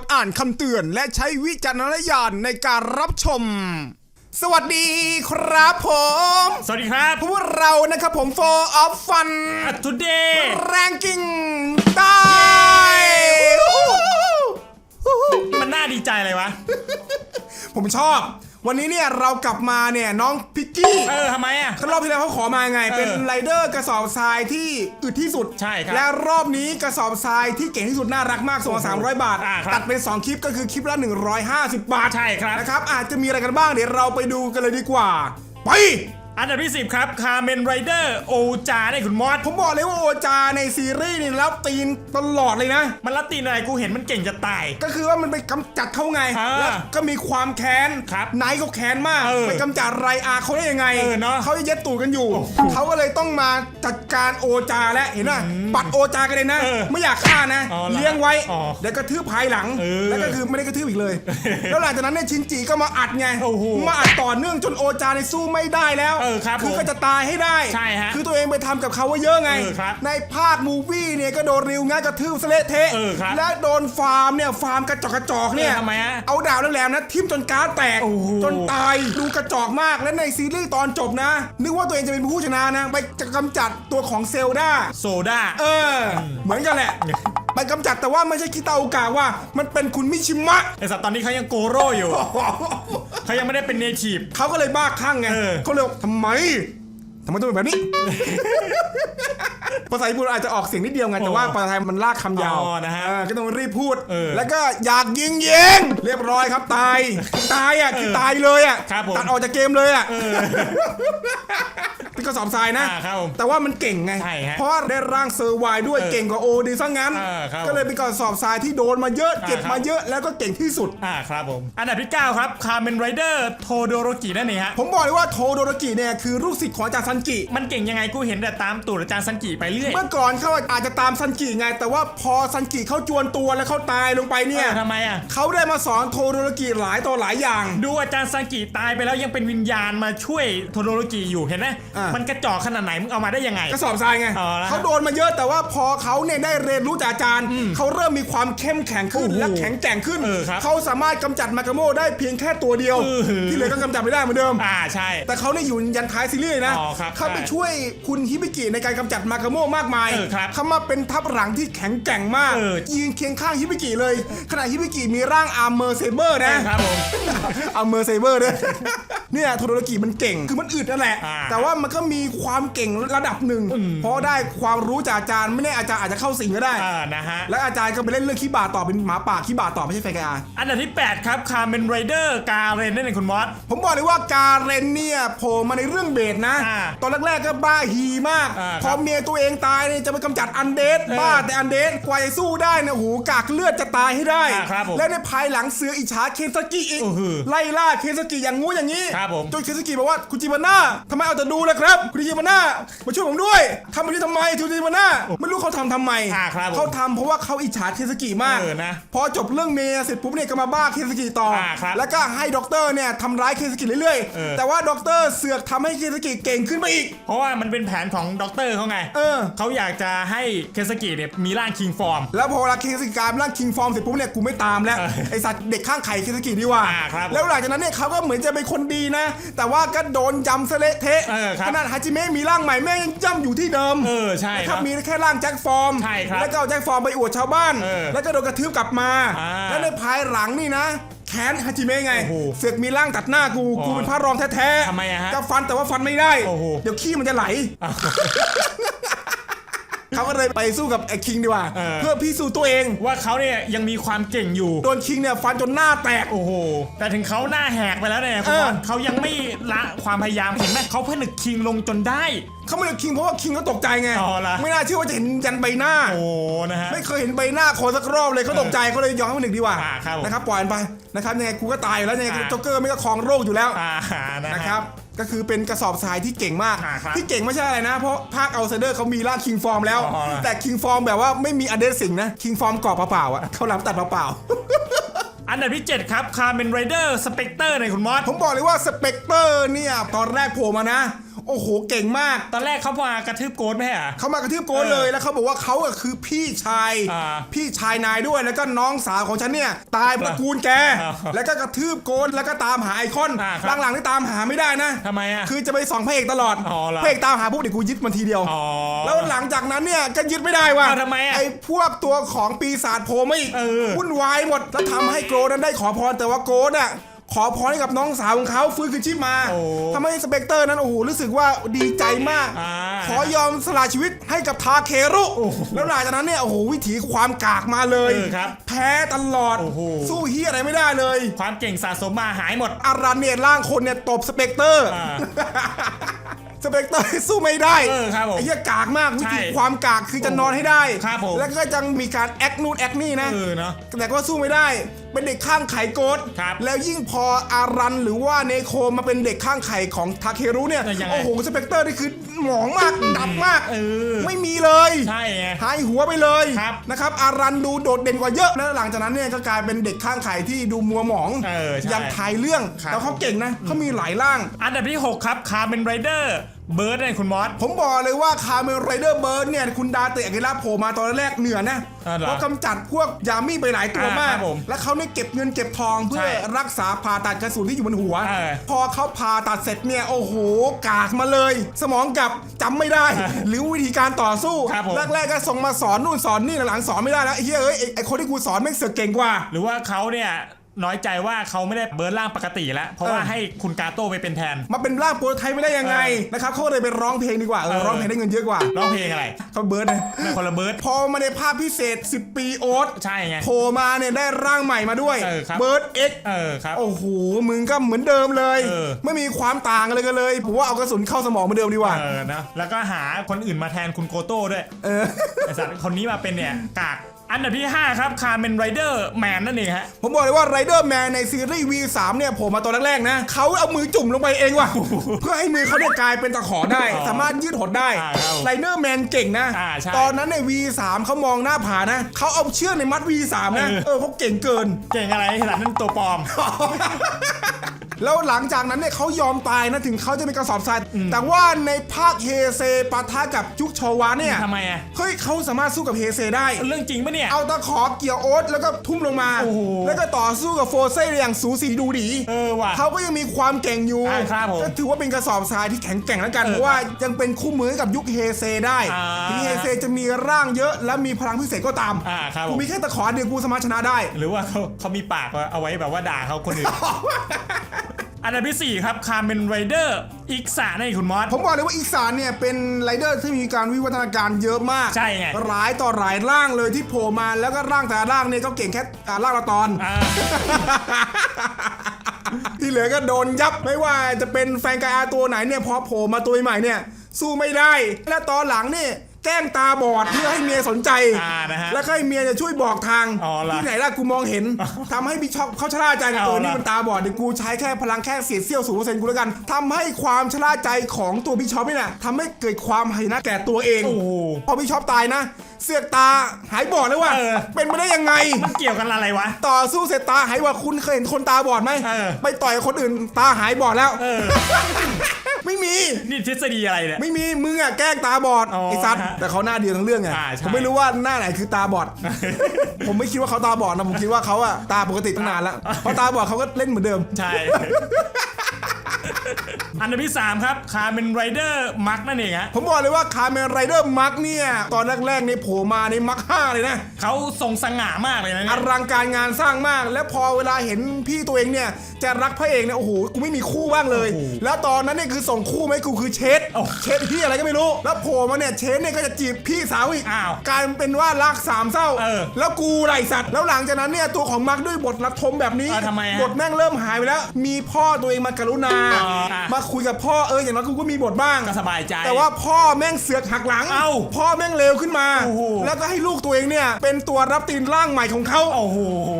ดอ่านคำเตือนและใช้วิจารณญาณในการรับชม สวัสดีครับผม สวัสดีครับพวกเรานะครับผม for of fun ทูเดย์ ranking ได้มันน่าดีใจเลยวะ ผมชอบ วันนี้เนี่ยเรากลับมาเนี่ยน้องพิกกี้เออทำไมอะ รอบที่แล้วเขาขอมาไงเออเป็นไรเดอร์กระสอบทรายที่อึดที่สุดใช่ครับและรอบนี้กระสอบทรายที่เก่งที่สุดน่ารักมากส่งมา300 บาท อ่าครับตัดเป็น 2 คลิปก็คือคลิปละ 150 บาทใช่ครับ นะครับอาจจะมีอะไรกันบ้างเดี๋ยวเราไปดูกันเลยดีกว่า ไป อันดับที่ 10 ครับคาเมนไรเดอร์โอจาได้คุณมอสผมบอกเลยว่าโอจาในซีรีส์นี่รับตีนตลอดเลยนะ มันรับตีนอะไรกูเห็นมันเก่งจะตาย ก็คือว่ามันไปกำจัดเขาไงอ่าแล้วก็มีความแค้นครับไนท์ก็แค้นมากเออไปกำจัดไรอาเขาได้ยังไงเออเนอะเขาจะเย็ดตูดกันอยู่โอ้โหเขาก็เลยต้องมาจัดการโอจาแล้วเห็นป่ะปัดโอจากันเลยนะ เออไม่อยากฆ่านะ อ๋อเหรอเลี้ยงไว้อ๋อเดี๋ยวกระทืบภายหลังเออแล้วก็คือไม่ได้กระทืบอีกเลย แล้วหลังจากนั้นเนี่ยชินจิก็มาอัดไงโอ้โห มาอัดต่อเนื่องจนโอจาในยสู้ไม่ได้แล้วเออครับคือผมก็จะตายให้ได้ใช่ฮะคือตัวเองไปทำกับเขาว่าเยอะไงเออครับในภาคมูฟี่เนี่ยก็โดนริวง่ายกระทืบสะเละเทะเออครับและโดนฟาร์มเนี่ยฟาร์มกระจอกกระจอกเนี่ยเออทำไมฮะเอาดาวแหลมๆนะทิ่มจนการ์ดแตกโอ้โหจนตายดูกระจอกมากและในซีรีส์ตอนจบนะ นึกว่าตัวเองจะเป็นผู้ชนะนะ ไปจะกำจัดตัวของเซลดาโซดาเออ เหมือนกันแหละไปกำจัดแต่ว่าไม่ใช่คิตาโอกะว่า มันเป็นคุณมิชิมะไอสัตว์ตอนนี้เขายังโกโร่อยู่ เขายังไม่ได้เป็นเนทีฟเขาก็เลยบ้าคลั่งไงเออ เขาเลยบอกทำไม ทำไมต้องเป็นแบบนี้ ภาษาญี่ปุ่นอาจจะออกเสียงนิดเดียวไง แต่ว่าภาษาไทยมันลากคำยาวอ๋อนะฮะเออก็ต้องรีบพูด เออแล้วก็อยากยิงยิงเรียบร้อยครับตาย ตายอะคือตายเลยอะครับผม ตัดออกจากเกมเลยอะเป็นกระสอบทรายนะ อ่าครับผมแต่ว่ามันเก่งไง ใช่ฮะเพราะว่าได้ร่างเซอร์ไวน์ด้วยเออเก่งกว่าโอดีซะงั้น อ่าครับก็เลยเป็นกระสอบทรายที่โดนมาเยอะเจ็บอ่าครับ มาเยอะแล้วก็เก่งที่สุด อ่าครับผม อันดับที่ 9 ครับคาเมนไรเดอร์โทโดโรกินั่นเองฮะ ผมบอกเลยว่าโทโดโรกิเนี่ยคือลูกศิษย์ของอาจารย์ซันจิ มันเก่งยังไงกูเห็นแต่ตามตูดอาจารย์ซันกิไปเรื่อยเมื่อก่อนเขาอาจจะตามซันจิไง แต่ว่าพอซันจิเขาจวนตัวแล้วเขาตายลงไปเนี่ยเออทำไมอะเขาได้มาสอนโทโดโรกิหลายต่อหลายอย่าง ดูอาจารย์ซันกิตายไปแล้วยังเป็นวิญญาณมาช่วยโทโดโรกิอยู่เห็นไหมอ่ามัมันกระจอกขนาดไหนมึงเอามาได้ยังไง กระสอบทรายไงอ๋อแล้วเขาโดนมาเยอะแต่ว่าพอเขาเนี่ยได้เรียนรู้จากอาจารย์ เขาเริ่มมีความเข้มแข็งขึ้นโอ้โหและแข็งแกร่งขึ้น เออครับเขาสามารถกำจัดมากาโมได้เพียงแค่ตัวเดียว เออ ที่เหลือก็กำจัดไม่ได้เหมือนเดิม อ่าใช่ แต่เขาเนี่ยอยู่ยันท้ายซีรีส์เลยนะ อ๋อครับเขาไปใช่ช่วยคุณฮิบิกิในการกำจัดมากาโมมากมายเออครับเขามาเป็นทัพหลังที่แข็งแกร่งมาก เออ ยืนเคียงข้างฮิบิกิเลย ขณะฮิบิกิมีร่างอาร์เมอร์เซเบอร์นะ ครับผม เอาเมอร์เซเบอร์ด้วยเนี่ยโทโดโรกิมันเก่ง คือมันอึดนั่นแหละ อ่าแต่ว่ามันก็มีความเก่งระดับหนึ่งเพราะได้ความรู้จากอาจารย์ ไม่แน่อาจารย์อาจจะเข้าสิงก็ได้ อ่านะฮะ แล้วอาจารย์ก็ไปเล่นเรื่องขี้บาต่อเป็นหมาป่าขี้บาต่อไม่ใช่แฟนกันอาอันดับที่ 8 ครับคาเมนไรเดอร์กาเรนนั่นเองคุณมอส ผมบอกเลยว่าการเรนเนี่ยโผล่มาในเรื่องเบสนะ อ่าตอนแรกๆก็บ้าฮีมาก อ่าพอเมียตัวเองตายเนี่ยจะไปกำจัดอันเดดเออบ้าแต่อันเดดกว่าจะสู้ได้เนี่ยโหกากเลือดจะตายให้ได้ อ่าครับผมแล้วในภายหลังเสืออิจฉาเคนสกิอีกโอ้โหไล่ล่าเคนสกิอย่างงู้อย่างนี้ครับผม จนเคนสกิบอกว่าคุณจิมาน่าทำไมเอาแต่ดูล่ะครับคุณจิมาน่ามาช่วยผมด้วยทำแบบนี้ทำไมคุณจิมาน่าไม่รู้เขาทำทำไมอ่าครับผมเขาทำเพราะว่าเขาอิจฉาเคนสกิมากเออนะพอจบเรื่องเมียเสร็จปุ๊บเนี่ยก็มาบ้าเคนสกิต่ออาครับ แล้วก็ให้ด็อกเตอร์เนี่ยทำร้ายเคนสกิเรื่อยเออๆแต่ว่าด็อกเตอร์เสือกทำให้เคนสกิเก่งขึ้นมาอีก เพราะว่ามันเป็นแผนของด็อกเตอร์เขาไงเออ เขาอยากจะให้เคสกิเนี่ยมีร่างคิงฟอร์ม แล้วพอเวลาเคนสกิกลายเป็นร่างคิงฟอร์มเสร็จปุ๊บเนี่ยกูไม่ตามแล้วเออไอสัตว์เด็กข้างไข่เคนสกิดีกว่าอ่าครับแล้วหลังจากนั้นเนี่ยเขาก็เหมือนจะเป็นคนดีนะ แต่ว่าก็โดนยำซะเละเทะเออครับ ขนาดฮาจิเมะมีร่างใหม่แม่งยังจ้ำอยู่ที่เดิม เออใช่นะคครัรับ บมีแค่ร่างแจ็คฟอร์ม ใช่ครับแล้วก็เอาแจ็คฟอร์มไปอวดชาวบ้าน เออแล้วก็โดนกระทืบกลับมา อ่าแล้วในภายหลังนี่นะ แค้นฮาจิเมะไงโอ้โหเสือกมีร่างตัดหน้ากูอ๋อกูเป็นพระรองแท้ๆทำไมอะฮะจะฟันแต่ว่าฟันไม่ได้ โอ้โห เดี๋ยวขี้มันจะไหล เขาก็เลยไปสู้กับไอ้คิงดีกว่า เออ เพื่อพิสูจน์ตัวเอง ว่าเขาเนี่ยยังมีความเก่งอยู่ โดนคิงเนี่ยฟันจนหน้าแตก โอ้โห แต่ถึงเขาหน้าแหกไปแล้วเนี่ยคุณเออบอลเขายังไม่ละความพยายามเห็นไหมเขาผนึกคิงลงจนได้ เขาไม่เลือกคิงเพราะว่าคิงก็ตกใจไงอ๋อเหรอไม่น่าเชื่อว่าจะเห็นยันใบหน้า โอ้นะฮะ ไม่เคยเห็นใบหน้าคนสักรอบเลยเขาตกใจเขาเลยยอมให้มันหนึ่งดีกว่าอ่าครับผมนะครับปล่อยมันไปนะครับยังไงกูก็ตายอยู่แล้วยังไงอ่า โจ๊กเกอร์ไม่ก็ครองโรคอยู่แล้วอ่านะนะฮะครับก็คือเป็นกระสอบทรายที่เก่งมาก อ่าครับที่เก่งไม่ใช่อะไรนะ เพราะภาคเอาไซเดอร์เขามีร่างคิงฟอร์มแล้ว อ๋อ แต่คิงฟอร์มแบบว่าไม่มีอเดสสิงนะคิงฟอร์มกรอบเปล่าๆอะเขาหลังตัดเปล่าๆอันดับที่ 7 ครับคาเมนไรเดอร์สเปกเตอร์ในยคุณมอสผมบอกเลยว่าสเปกเตอร์เนี่ยตอนแรกโผล่มานะ โอโอ้โหเก่งมาก ตอนแรกเขามากระทืบโกดไหมอะ เขามากระทืบโกนเออเลยแล้วเขาบอกว่าเขาอะคือพี่ชาย อ่าพี่ชายนายด้วยแล้วก็น้องสาวของฉันเนี่ย ตายตระกูลแก อ่าแล้วก็กระทืบโกนแล้วก็ตามหาไอคอนอ่าครับ หลังๆนี่ตามหาไม่ได้นะ ทำไมอะ คือจะไปส่องพระเอกตลอดอ๋อเหรอพระเอกตามหาปุ๊บเดี๋ยวกูยึดมันทีเดียว อ๋อแล้วหลังจากนั้นเนี่ยก็ยึดไม่ได้ว่ะอ้าวทำไมอะไอ้พวกตัวของปีศาจโผล่มาอีกเออ วุ่นวายหมดแล้วทำให้โกรธนั้นได้ขอพรแต่ว่าโกรธอะ ขอพรให้กับน้องสาวของเขาฟื้นคืนชีพมาโอ้ทำให้สเปกเตอร์นั้นโอ้โหรู้สึกว่าดีใจมาก อ่าขอยอมสละชีวิตให้กับทาเครุโอ้โหแล้วหลังจากนั้นเนี่ยโอ้โหวิถีความกากมาเลยเออครับแพ้ตลอดโอ้โห สู้เฮียอะไรไม่ได้เลย ความเก่งสะสมมาหายหมด อารันเนี่ยร่างคนเนี่ยตบสเปกเตอร์ อ่า สเปกเตอร์สู้ไม่ได้เออครับผมไอ้เหี้ยกากมากวิใช่ธีความกากคือจะนอนให้ได้ ครับผม แล้วก็ยังมีการแอคนู่นแอคนี่นะเออเนาะ แต่ก็สู้ไม่ได้ เป็นเด็กข้างไข่โกดครับแล้วยิ่งพออารันหรือว่าเนโคมาเป็นเด็กข้างไข่ของทาเครุเนี่ยเออยังไง โอ้โหสเปกเตอร์นี่คือหมองมากดับมาก เออ ไม่มีเลย ใช่ไง หายหัวไปเลยครับนะครับอารันดูโดดเด่นกว่าเยอะ แล้วหลังจากนั้นเนี่ยก็กลายเป็นเด็กข้างไข่ที่ดูมัวหมองเออใช่ยังทายเรื่องครับ แล้วเขาเก่งนะเขามีหลายร่าง อันดับที่ 6 ครับคาร์เมนไรเดอร์ เบิร์ดเนี่ยคุณมอส ผมบอกเลยว่าคาเมลไรเดอร์เบิร์ดเนี่ยคุณดาเตะอากิระโผล่มาตอนแรกเหนือนะอ่าเหรอเขากำจัดพวกยามี่ไปหลายตัวอ่ามากครับผมแล้วเขาเนี่ยเก็บเงินเก็บทองเพื่อใช่รักษาผ่าตัดกระสุนที่อยู่บนหัว เออพอเขาผ่าตัดเสร็จเนี่ยโอ้โหกากมาเลย สมองกลับจำไม่ได้ หรือวิธีการต่อสู้ครับผม แรกๆก็ส่งมาสอนนู่นสอนนี่หลังๆสอนไม่ได้แล้วไอ้เฮ้ยเอ้ยไอ้ไอ้คนที่กูสอนแม่งเสือกเก่งกว่า หรือว่าเขาเนี่ย น้อยใจว่าเขาไม่ได้เบิร์ดร่างปกติแล้ว เพราะว่าเออให้คุณกาโต้ไปเป็นแทน มาเป็นร่างโปรโตไทป์ไม่ได้ยังไงเออนะครับเขาเลยไปร้องเพลงดีกว่าเออเออร้องเพลงได้เงินเยอะกว่าร้องเพลงอะไรเขาเบิร์ดเลยไม่คนละเบิร์ดพอมาในภาพพิเศษ 10 ปีโอ๊ตใช่ไงโผล่มาเนี่ยได้ร่างใหม่มาด้วยเออครับเบิร์ดเอ็กเออครับโอ้โหมึงก็เหมือนเดิมเลยเออไม่มีความต่างเลยกันเลยผมว่าเอากระสุนเข้าสมองเหมือนเดิมดีกว่าเออนะแล้วก็หาคนอื่นมาแทนคุณโกโต้ด้วยเออไอสัตว์คนนี้มาเป็นเนี่ยกาก อันดับที่ 5 ครับคาร์เมนไรเดอร์แมนนั่นเองฮะ ผมบอกเลยว่าไรเดอร์แมนในซีรีส์ V3 เนี่ยโผล่มาตอนแรกๆนะเขาเอามือจุ่มลงไปเองว่ะ เพื่อให้มือเขาเนี่ยกลายเป็นตะขอได้อ๋อสามารถยืดหดได้อ่าครับไรเดอร์แมนเก่งนะ อ่าใช่ตอนนั้นใน V3 เขามองหน้าผานะเขาเอาเชือกในมัด V3 นะเออ เออเขาเก่งเกิน เก่งอะไรไอ้สัตว์นั่นตัวปลอม แล้วหลังจากนั้นเนี่ยเขายอมตายนะถึงเขาจะเป็นกระสอบทราย แต่ว่าในภาคเฮเซปะทะกับยุคชวาเนี่ยทำไมอะเฮ้ยเขาสามารถสู้กับเฮเซได้ เรื่องจริงปะเนี่ย เอาตะขอเกี่ยวโอ๊ตแล้วก็ทุ่มลงมาโอ้โหแล้วก็ต่อสู้กับโฟเซ่อย่างสูสีดูดีเออว่ะเขาก็ยังมีความเก่งอยู่อ่าครับผมก็ถือว่าเป็นกระสอบทรายที่แข็งแกร่งแล้วกันเออเพราะว่ายังเป็นคู่มือกับยุคเฮเซได้อ่าถึงเฮเซจะมีร่างเยอะและมีพลังพิเศษก็ตามอ่าครับผมกูมีแค่ตะขอเดียวกูสามารถชนะได้ หรือว่าเขาเขามีปากว่าเอาไว้แบบว่าด่าเขาคนอื่น อันดับที่ 4 ครับคาร์เมนไรเดอร์อีกสาในคุณมอส ผมบอกเลยว่าอีสานเนี่ยเป็นไรเดอร์ที่มีการวิวัฒนาการเยอะมากใช่ไงหลายต่อหลายร่างเลยที่โผล่มาแล้วก็ร่างแต่ละร่างเนี่ยก็เก่งแค่อ่าร่างละตอน อ่า ที่เหลือก็โดนยับไม่ว่าจะเป็นแฟนกายอาตัวไหนเนี่ยพอโผล่มาตัวใหม่เนี่ยสู้ไม่ได้ และตอนหลังนี่ แกล้งตาบอดเพื่อให้เมียสนใจ อ่านะฮะแล้วก็ให้เมียจะช่วยบอกทางอ๋อเหรอที่ไหนล่ะกูมองเห็นทำให้บิชอปเขาชะล่าใจไงเอาเออเหรอนี่มันตาบอดเดี๋ยวกูใช้แค่พลังแค่เศษเสี้ยวศูนย์เปอร์เซ็นต์กูแล้วกันทำให้ความชะล่าใจของตัวบิชอปนี่น่ะทำให้เกิดความหายนะแก่ตัวเองโอ้โห พอบิชอปตายนะ เสือกตาหายบอดเลยว่ะเออ เป็นไปได้ยังไงมันเกี่ยวกันอะไรวะ ต่อสู้เสร็จตาหายว่าคุณเคยเห็นคนตาบอดไหมเออ ไปต่อยคนอื่นตาหายบอดแล้ว เออ ไม่มี นี่ทฤษฎีอะไรเนี่ย ไม่มีมึงอะแกล้งตาบอดอ๋อไอ้สัตว์ฮะแต่เขาหน้าเดียวทั้งเรื่องไงอ่าใช่ ผมไม่รู้ว่าหน้าไหนคือตาบอด ผมไม่คิดว่าเขาตาบอดนะผมคิดว่าเขาอะตาปกติตั้งนานแล้วเพราะตาบอดเขาก็เล่นเหมือนเดิม ใช่ อันดับที่3ครับคาร์เมนไรเดอร์มักนั่นเองฮะผมบอกเลยว่าคาร์เมนไรเดอร์มักเนี่ย ตอนแรกๆนี่โผล่มาในมักห้าเลยนะ เขาทรงสง่ามากเลยนะอเนี่ยลังการงานสร้างมาก และพอเวลาเห็นพี่ตัวเองเนี่ย จะรักพระเอกเนี่ยโอ้โหกูไม่มีคู่บ้างเลยโอ้โหแล้วตอนนั้นเนี่ยคือส่งคู่ไหมกูคือเชดโอ้เชดพี่อะไรก็ไม่รู้ แล้วโผล่มาเนี่ยเชดเนี่ยก็จะจีบพี่สาวอีกอ้าวกลายเป็นว่ารักสามเศร้าเออแล้วกูไรสัตว์แล้วหลังจากนั้นเนี่ยตัวของมักด้วยบทรัดทมแบบนี้เออทำไมฮะบทแม่งเริ่มหายไปแล้ว มีพ่อตัวเองมากรุณา อ๋ออะ มาคุยกับพ่อเอออย่างน้อยกูก็มีบทบ้าง ก็สบายใจ แต่ว่าพ่อแม่งเสือกหักหลังเอ้าพ่อแม่งเลวขึ้นมา โอ้โห แล้วก็ให้ลูกตัวเองเนี่ย เป็นตัวรับตีนร่างใหม่ของเขาโอ้โห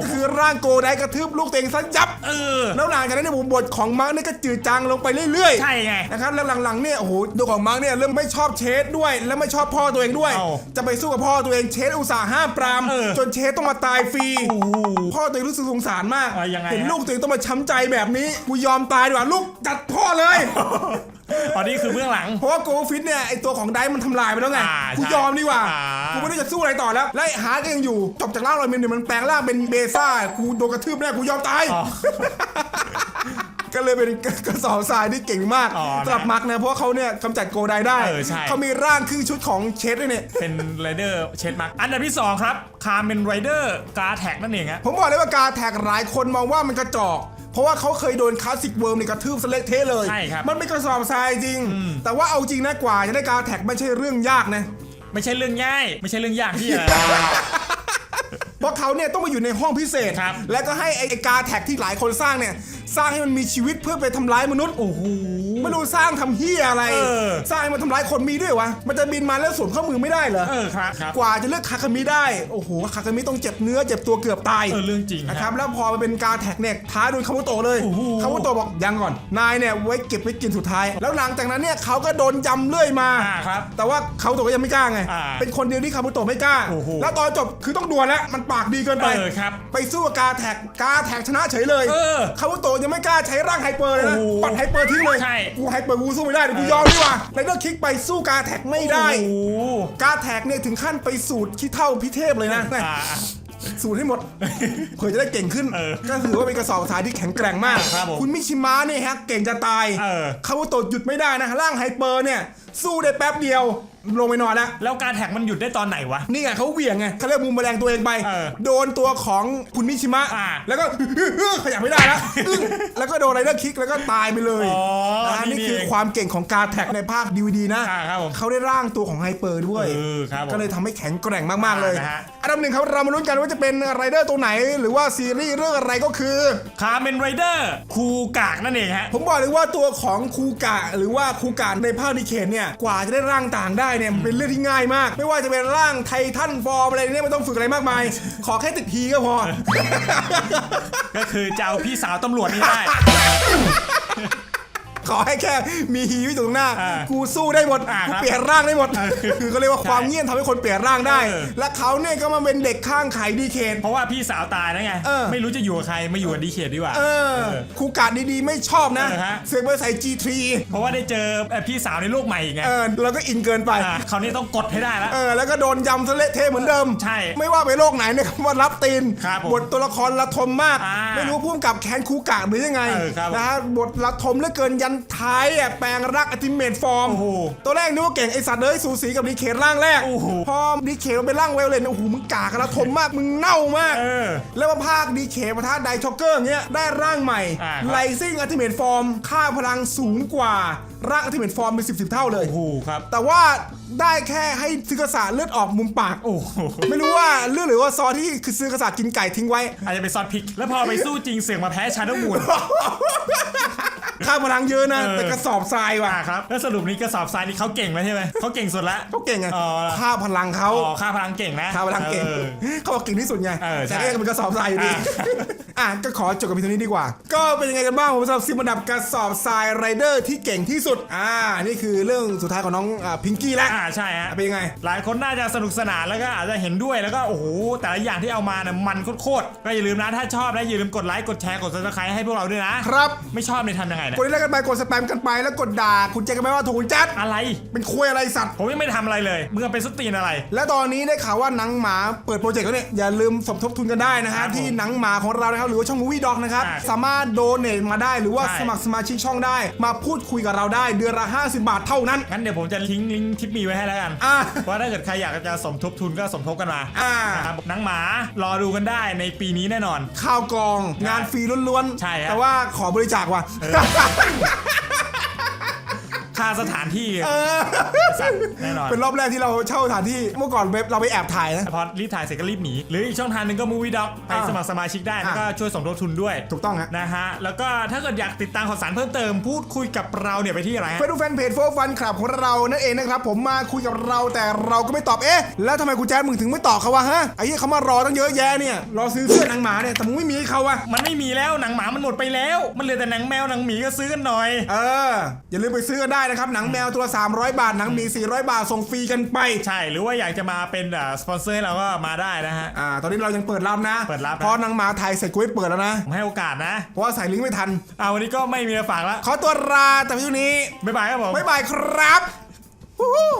คือร่างโกได้กระทืบลูกตัวเองซะยับ เออ แล้วหลังจากนั้นเนี่ยผมบทของมาร์กเนี่ยก็จืดจางลงไปเรื่อยๆใช่ไงนะครับแล้วหลังๆเนี่ยโอ้โหตัวของมาร์กเนี่ยเริ่มไม่ชอบเชสด้วย และไม่ชอบพ่อตัวเองด้วย เอ้าจะไปสู้กับพ่อตัวเองเชสอุตส่าห์ห้ามปรามเออจนเชสต้องมาตายฟรีโอ้โหพ่อตัวเองรู้สึกสงสารมาก เออยังไงเห็นฮะลูกตัวเองต้องมาช้ำใจแบบนี้กูยอมตายดีกว่าลูกจัดพ่อเลยอ๋อนี่คือเบื้องหลัง เพราะว่าโกฟิตเนี่ยไอตัวของไดมันทำลายไปแล้วไงอ่ากูใช่ยอมดีกว่าอ่ากูกูไม่รู้จะสู้อะไรต่อแล้วและไอ้หาก็ยังอยู่จบจากร่างลอยเมนเนี่ยมันแปลงร่างเป็นเบซ่ากูโดนกระทืบแน่กูยอมตาย อ๋อ ก็เลยเป็นกระสอบทรายที่เก่งมากอ๋อนะสำหรับมักนะเพราะว่าเขาเนี่ยกำจัดโกไดได้เออใช่ เขามีร่างครึ่งชุดของเชดด้วยเนี่ย เป็นไรเดอร์เชดมาร์กอันดับที่ 2 ครับคาร์เมนไรเดอร์กาแท็กนั่นเองฮะ ผมบอกเลยว่าการแท็กหลายคนมองว่ามันกระจอก เพราะว่าเขาเคยโดนคลาสสิกเวิร์มในกระทืบสเล็กเทะเลยใช่ครับมันเป็นกระสอบทรายจริง แต่ว่าเอาจริงนะกว่าจะได้การแท็กไม่ใช่เรื่องยากนะไม่ใช่เรื่องง่าย ไม่ใช่เรื่องยากที่อะไรเพราะเขาเนี่ยต้องมาอยู่ในห้องพิเศษครับและก็ให้ไอ้ไอ้กาแท็กที่หลายคนสร้างเนี่ย สร้างให้มันมีชีวิตเพื่อไปทำร้ายมนุษย์โอ้โห ไม่รู้สร้างทำเฮียอะไร เออ สร้างให้มันทำร้ายคนมีด้วยวะ มันจะบินมาแล้วสวมข้อมือไม่ได้เหรอ เออครับครับ กว่าจะเลือกคาคามิได้ โอ้โห คาคามิต้องเจ็บเนื้อเจ็บตัวเกือบตายเออเรื่องจริงนะครับ แล้วพอมาเป็นกาแท็กเนี่ยท้าโดนคาวุโตะเลย โอ้โห คาวุโตะบอกยังก่อน นายเนี่ยไว้เก็บไว้กินสุดท้าย แล้วหลังจากนั้นเนี่ยเขาก็โดนยำเรื่อยมา อ่าครับ แต่ว่าคาวุโตะก็ยังไม่กล้าไง อ่าเป็นคนเดียวที่คาวุโตะไม่กล้า โอ้โห แล้วตอนจบคือต้องดวลแล้ว มันปากดีเกินไป เออครับ ไปสู้กับกาแท็กกาแท็กชนะเฉยเลยเออคาวุโตะยังไม่กล้าใช้ร่างไฮเปอร์เลยนะ โอ้โหปัดไฮเปอร์ทิ้งเลย ใช่กูไฮเปอร์กูสู้ไม่ได้เดี๋ยวกูยอมดีกว่าแล้วก็คลิกไปสู้กาแท็กไม่ได้ โอ้โหกาแท็กเนี่ยถึงขั้นไปสูตรขี้เท่าพิเทพเลยนะอ่าสูตรให้หมด เผื่อจะได้เก่งขึ้น เออก็ถือว่าเป็นกระสอบทรายที่แข็งแกร่งมาก ครับผมคุณมิชิมะเนี่ยฮะเก่งจะตายเออ คาวุโตะหยุดไม่ได้นะร่างไฮเปอร์เนี่ยสู้ได้แป๊บเดียว ลงไปนอนแล้ว แล้วการแท็กมันหยุดได้ตอนไหนวะ นี่ไงเขาเหวี่ยงไงเขาเรียกมุมแมลงตัวเองไป เออโดนตัวของคุณมิชิมะ อ่า แล้วก็ ขยับไม่ได้แล้วอึ้งแล้วก็โดนไรเดอร์คิกแล้วก็ตายไปเลยอ๋อนะนี่นี่คือเองความเก่งของการแท็กในภาคดีวดีนะ อ่าครับผมเขาได้ร่างตัวของไฮเปอร์ด้วย เออครับผมก็เลยทำให้แข็งแกร่งมาก ๆ เลยนะฮะ อันดับหนึ่งครับเรามาลุ้นกันว่าจะเป็นไรเดอร์ตัวไหน หรือว่าซีรีส์เรื่องอะไรก็คือ คาร์เมนไรเดอร์คูกากนั่นเองฮะ ผมบอกเลยว่าตัวของคูกะหรือว่าคูกะในภาคนิเคนเนี่ยกว่าจะได้ร่างต่างได้เนี่ยมันเป็นเรื่องที่ง่ายมาก ไม่ว่าจะเป็นร่างไททันฟอร์มอะไรเนี่ยไม่ต้องฝึกอะไรมากมาย ขอแค่ติดทีก็พอ ก็คือจะเอาพี่สาวตำรวจนี่ได้ ขอให้แค่มีฮีวิตอยู่ตรงหน้า อ่ากูสู้ได้หมดอ่ากูครับเปลี่ยนร่างได้หมดคือเขาเรียกว่าความเงียบทำให้คนเปลี่ยนร่างได้ เออ และเขาเนี่ยก็มาเป็นเด็กข้างไขดีเคน เพราะว่าพี่สาวตายนะไง เออ ไม่รู้จะอยู่กับใครมาอยู่กับดีเคทดีกว่า เออคูกะดีๆไม่ชอบนะเออฮะ เสือกไปใส่ G3 เพราะว่าได้เจอเอ่อพี่สาวในโลกใหม่อีกไงเออแล้วก็อินเกินไป อ่าคราวนี้ต้องกดให้ได้แล้ว เออแล้วก็โดนยำซะเละเทะเหมือนเดิมใช่ไม่ว่าไปโลกไหนเนี่ยคำว่ารับตีนครับผมบทตัวละครละทมมาก อ่าไม่รู้พุ่มกับแคนคูกะหรือยังไงเออครับนะฮะบทละทมเหลือเกินยันท้ายอะแปลงรักอัติเมตฟอร์มโอ้โหตัวแรกนึกว่าเก่งไอสัตว์เลยสูสีกับดีเคทร่างแรกโอ้โหพอดีเคทมันเป็นร่างเวลเลนโอ้โหมึงกากบละทมมากมึงเน่ามาก เออ แล้วมาภาคดีเคปะทะไดช็อกเกอร์อย่างเงี้ยได้ร่างใหม่อ่าครับ ไลซิ่งอัติเมตฟอร์มค่าพลังสูงกว่าร่างอัติเมตฟอร์มเป็นสิบสิบเท่าเลย โอ้โหครับ แต่ว่าได้แค่ให้ซึกษาเลือดออกมุมปาก โอ้โหไม่รู้ว่าเลือดหรือว่าซอสที่คือซื้อกษัตริย์กินไก่ทิ้งไว้ อาจจะเป็นซอสพริก แล้วพอไปสู้จริงเสียงมาแพ้ชาโดว์มูน ค่าพลังเยอะนะเออแต่กระสอบทรายว่ะ อ่าครับ แล้วสรุปนี้กระสอบทรายนี่เขาเก่งแล้วใช่ไหมเขาเก่งสุดละ เขาเก่งไงอ๋อ ค่าพลังเขาอ๋อค่าพลังเก่งนะค่าพลังเก่งออ เขาบอกเก่งที่สุดไงเออใช่แต่ก็ยังเป็นกระสอบทรายอยู่ดีอ่าอะก็ขอจบกับเพียงเท่านี้ดีกว่า ก็เป็นยังไงกันบ้างผมสำหรับสิบอันดับกระสอบทรายไรเดอร์ที่เก่งที่สุดอ่านี่คือเรื่องสุดท้ายของน้องอ่าพิงกี้แล้วอ่าใช่ฮะ เป็นยังไง หลายคนน่าจะสนุกสนานแล้วก็อาจจะเห็นด้วยแล้วก็โอ้โหแต่ละอย่างที่เอามาเนี่ยมันโคตรๆก็อย่าลืมนะถ้าชอบนะอย่าลืมกดไลค์กดแชร์กดซับสไครต์ให้พวกเราด้วยนะครับ ไม่ชอบเนี่ยทำยังไงเนี่ยกดไลค์กันไปกดสแปมกันไปแล้วกดด่าคุณแจ็คกันไหมว่าถูกจัดอะไร เป็นคุยอะไรสัตว์ผมยังไม่ทำอะไรเลยมึงเป็นสตรีนอะไร และตอนนี้ได้ข่าวว่าหนังหมาเปิดโปรเจกต์แล้วเนี่ยอย่าลืมสมทบทุนกันได้นะครัฮะบผมที่หนังหมาของเรานะครับหรือว่าช่องมูวี่ด็อกนะครับอ่าสามารถโดเนทมาได้หรือว่าใช่ สมัครสมาชิกช่องได้ มาพูดคุยกับเราได้เดือนละ50 บาทเท่านั้น งั้นเดี๋ยวผมจะทิ้งลิงก์ทิปมีไว้ให้แล้วกันอ่า ว่าถ้าเกิดใครอยากจะสมทบทุนก็สมทบกันมาอ่า นะครับหนังหมารอดูกันได้ในปีนี้แน่นอนข่าวกองงานฟรีล้วนใช่ฮะ แต่ว่าขอบริจาคว่ะ Ha ha ha! ค่าสถานที่เออสัตว์แน่นอนเป็นรอบแรกที่เราเช่าสถานที่เมื่อก่อนเว็บเราไปแอบถ่ายนะ พอรีบถ่ายเสร็จก็รีบหนี หรืออีกช่องทางหนึ่งก็มูวี่ด็อกไปอ่าสมัครสมาชิกได้แล้วก็อ่าช่วยสมทบทุนด้วย ถูกต้องฮะนะฮะ แล้วก็ถ้าเกิดอยากติดตามข่าวสารเพิ่มเติมพูดคุยกับเราเนี่ยไปที่อะไรฮะเฟซบุ๊กแฟนเพจโฟฟันคลับของเรานั่นเองนะครับผมมาคุยกับเราแต่เราก็ไม่ตอบเอ๊ะแล้วทำไมกูแจ๊ดมึงถึงไม่ตอบเขาวะฮะไอ้เหี้ยเขามารอตั้งเยอะแยะเนี่ยรอซื้อเสื้อหนังหมาเนี่ยแต่มึงไม่มีให้เขาวะมันไม่มีแล้วหนังหมามันหมดไปแล้ว มันเหลือแต่หนังแมวหนังหมีก็ซื้อกันหน่อย เอออย่าลืมไปซื้อกันได้นะครับ หนังแมวตัวละ300 บาท หนังหมี 400 บาท ส่งฟรีกันไป ใช่หรือว่าอยากจะมาเป็นอ่าสปอนเซอร์ให้เราก็มาได้นะฮะ อ่า ตอนนี้เรายังเปิดรับนะเปิดรับนะ เพราะหนังหมาไทยเสร็จกูไม่เปิดแล้วนะ ผมให้โอกาสนะเพราะว่าใส่ลิงก์ไม่ทัน เอาวันนี้ก็ไม่มีอะไรฝากแล้วขอตัวลาแต่วิดีโอนี้บ๊ายบายครับผม บ๊ายบายครับวู้ฮู้